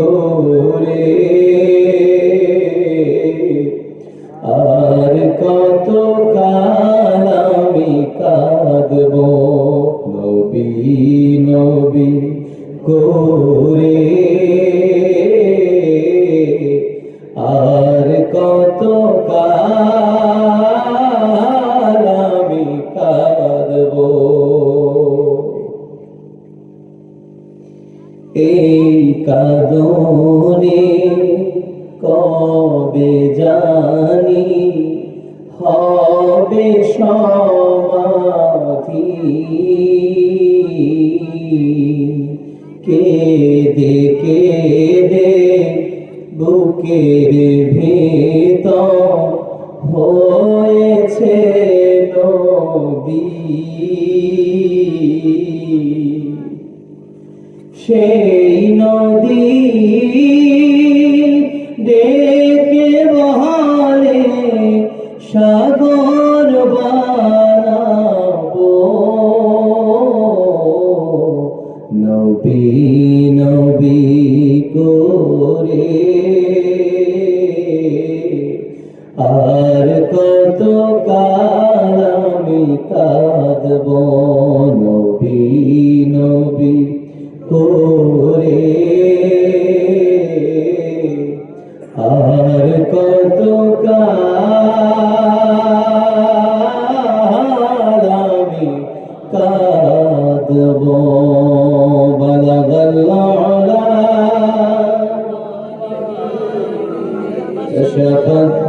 করে আর কত কাল আমি কাঁদব নবী নবী করে। এই কাদনে কবে জানি হবে সমাধি। কেঁদে কেঁদে বুকের ভেতর হয়েছে নদী। সেই আর কত কাল আমি কাঁদব নবী নবী করে আর কত কাল আমি কাঁদব বলগল্লা كشف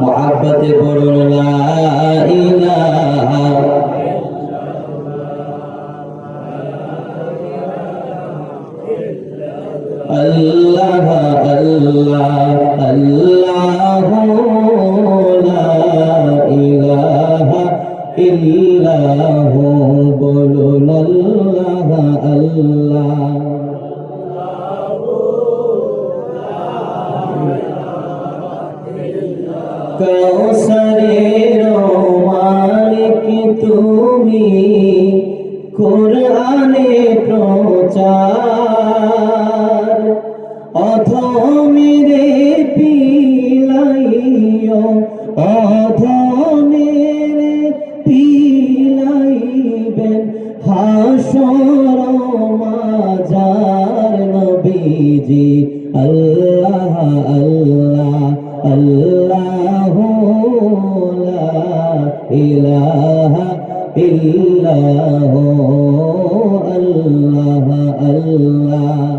মোহাব্বতে পড়ুন আল্লাহ আল্লাহ আল্লাহ ইলাহ ইল্লাহ বলুন আল্লাহ আল্লাহ প্রচার। অধমিরে পিলাইও অধমিরে পিলাইবেন হাসর মাজার নবীজি। আল্লাহ আল্লাহ আল্লাহ। ইল্লাহু আল্লাহ আল্লাহ